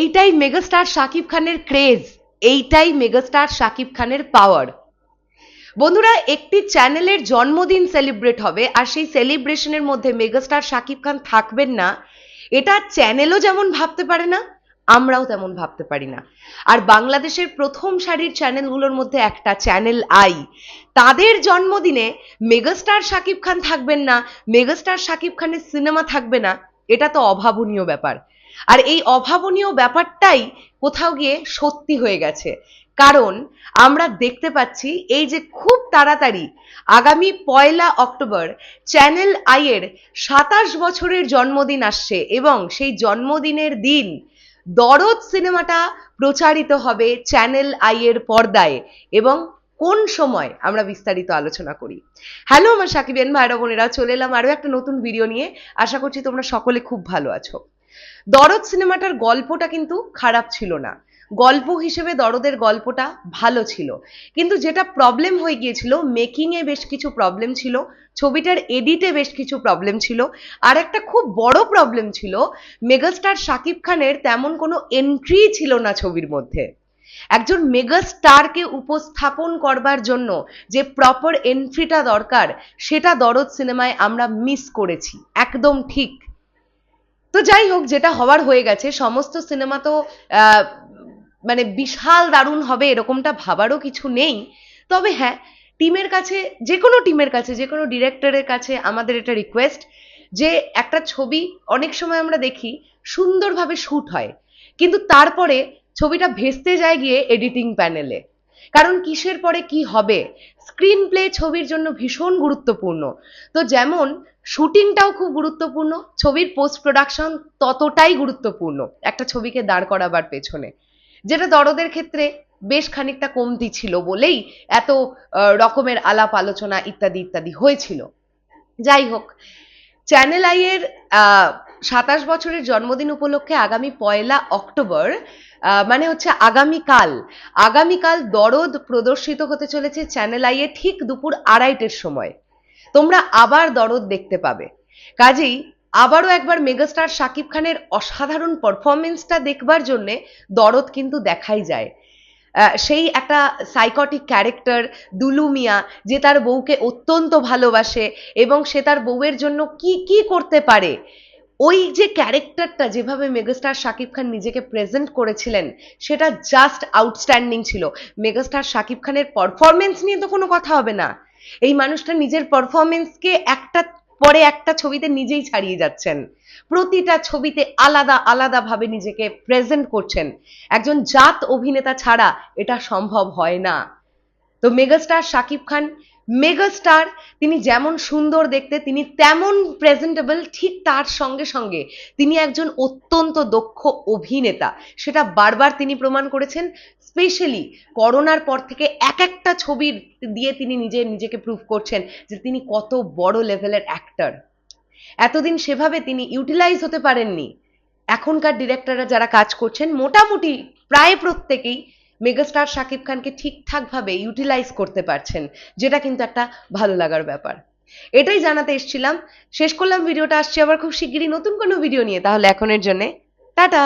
এইটাই মেগাস্টার শাকিব খানের ক্রেজ এইটাই মেগাস্টার শাকিব খানের পাওয়ার বন্ধুরা, একটি চ্যানেলের জন্মদিন সেলিব্রেট হবে, আর সেই সেলিব্রেশনের মধ্যে মেগাস্টার শাকিব খান থাকবেন না। এটা চ্যানেলও যেমন ভাবতে পারে না, আমরাও তেমন ভাবতে পারি না। আর বাংলাদেশের প্রথম সারির চ্যানেলগুলোর মধ্যে একটা চ্যানেল আই তাদের জন্মদিনে মেগাস্টার শাকিব খান থাকবেন না, মেগাস্টার শাকিব খানের সিনেমা থাকবে না, এটা তো অভাবনীয় ব্যাপার। আর এই অভাবনীয় ব্যাপারটাই কোথাও গিয়ে সত্যি হয়ে গেছে। কারণ আমরা দেখতে পাচ্ছি এই যে খুব তাড়াতাড়ি আগামী পয়লা অক্টোবর চ্যানেল আইয়ের সাতাশ বছরের জন্মদিন আসছে এবং সেই জন্মদিনের দিন দরদ সিনেমাটা প্রচারিত হবে চ্যানেল আইয়ের পর্দায় এবং কোন সময় আমরা বিস্তারিত আলোচনা করি। হ্যালো, আমার সাকিবেন ভাইরা বোনেরা, চলে এলাম আরও একটা নতুন ভিডিও নিয়ে। আশা করছি তোমরা সকলে খুব ভালো আছো। দরদ সিনেমাটার গল্পটা কিন্তু খারাপ ছিল না। গল্প হিসেবে দরদের গল্পটা ভালো ছিল। কিন্তু যেটা প্রবলেম হয়ে গিয়েছিল মেকিংয়ে বেশ কিছু প্রবলেম ছিল, ছবিটার এডিটে বেশ কিছু প্রবলেম ছিল, আর একটা খুব বড় প্রবলেম ছিল মেগাস্টার শাকিব খানের তেমন কোনো এন্ট্রি ছিল না ছবির মধ্যে। একজন মেগাস্টারকে উপস্থাপন করবার জন্য যে প্রপার এন্ট্রিটা দরকার, সেটা দরদ সিনেমায় আমরা মিস করেছি। একদম ঠিক। তো যাই হোক, যেটা হওয়ার হয়ে গেছে, সমস্ত সিনেমা তো মানে বিশাল দারুণ হবে এরকমটা ভাবারও কিছু নেই। তবে হ্যাঁ টিমের কাছে, যে কোনো টিমের কাছে, যে কোনো ডিরেক্টরের কাছে আমাদের এটা রিকোয়েস্ট যে একটা ছবি অনেক সময় আমরা দেখি সুন্দরভাবে শ্যুট হয়। কিন্তু তারপরে ছবিটা ভেস্তে যায় গিয়ে এডিটিং প্যানেলে কারণ কিসের পরে কি হবে? স্ক্রিন প্লে ছবির জন্য ভীষণ গুরুত্বপূর্ণ। তো যেমন, শুটিংটাও খুব গুরুত্বপূর্ণ, ছবির পোস্ট প্রোডাকশন ততটাই গুরুত্বপূর্ণ একটা ছবিকে দাঁড় করাবার পেছনে। যেটা দরদের ক্ষেত্রে বেশ খানিকটা কমতি ছিল বলেই এত রকমের আলাপ আলোচনা ইত্যাদি ইত্যাদি হয়েছিল। যাই হোক চ্যানেল আইয়ের সাতাশ বছরের জন্মদিন উপলক্ষে আগামী পয়লা অক্টোবর মানে হচ্ছে আগামীকাল। আগামীকাল দরদ প্রদর্শিত হতে চলেছে চ্যানেল আইয়ে ঠিক দুপুর আড়াইটের সময়। তোমরা আবার দরদ দেখতে পাবে। কাজেই আবারও একবার মেগাস্টার শাকিব খানের অসাধারণ পারফরমেন্সটা দেখবার জন্যে দরদ কিন্তু দেখাই যায়। সেই একটা সাইকটিক ক্যারেক্টার দুলু মিয়া যে তার বউকে অত্যন্ত ভালোবাসে এবং সে তার বউয়ের জন্য কি কি করতে পারে? ওই যে ক্যারেক্টারটা যেভাবে মেগাস্টার শাকিব খান নিজেকে প্রেজেন্ট করেছিলেন, সেটা জাস্ট আউটস্ট্যান্ডিং ছিল। মেগাস্টার শাকিব খানের পারফরমেন্স নিয়ে তো কোনো কথা হবে না। এই মানুষটা নিজের পারফরমেন্সকে একটা পরে একটা ছবিতে নিজেই ছাড়িয়ে যাচ্ছেন। প্রতিটা ছবিতে আলাদা আলাদা ভাবে নিজেকে প্রেজেন্ট করছেন। একজন জাত অভিনেতা ছাড়া এটা সম্ভব হয় না। তো মেগাস্টার শাকিব খান মেগাস্টার, তিনি যেমন সুন্দর দেখতে, তিনি তেমন প্রেজেন্টেবল ঠিক তার সঙ্গে সঙ্গে। তিনি একজন অত্যন্ত দক্ষ অভিনেতা। সেটা বারবার তিনি প্রমাণ করেছেন। স্পেশালি করোনার পর থেকে এক একটা ছবির দিয়ে তিনি নিজে, নিজেকে প্রুভ করছেন যে তিনি কত বড় লেভেলের অ্যাক্টার এতদিন সেভাবে তিনি ইউটিলাইজ হতে পারেননি। এখনকার ডিরেক্টররা যারা কাজ করছেন, মোটামুটি প্রায় প্রত্যেকেই মেগাস্টার শাকিব খানকে ঠিকঠাকভাবে ইউটিলাইজ করতে পারছেন, যেটা কিন্তু একটা ভালো লাগার ব্যাপার। এটাই জানাতে এসেছিলাম। শেষ করলাম, ভিডিওটা আসছি আবার খুব শিগগিরই নতুন কোনো ভিডিও নিয়ে। তাহলে এখনের জন্যে টাটা।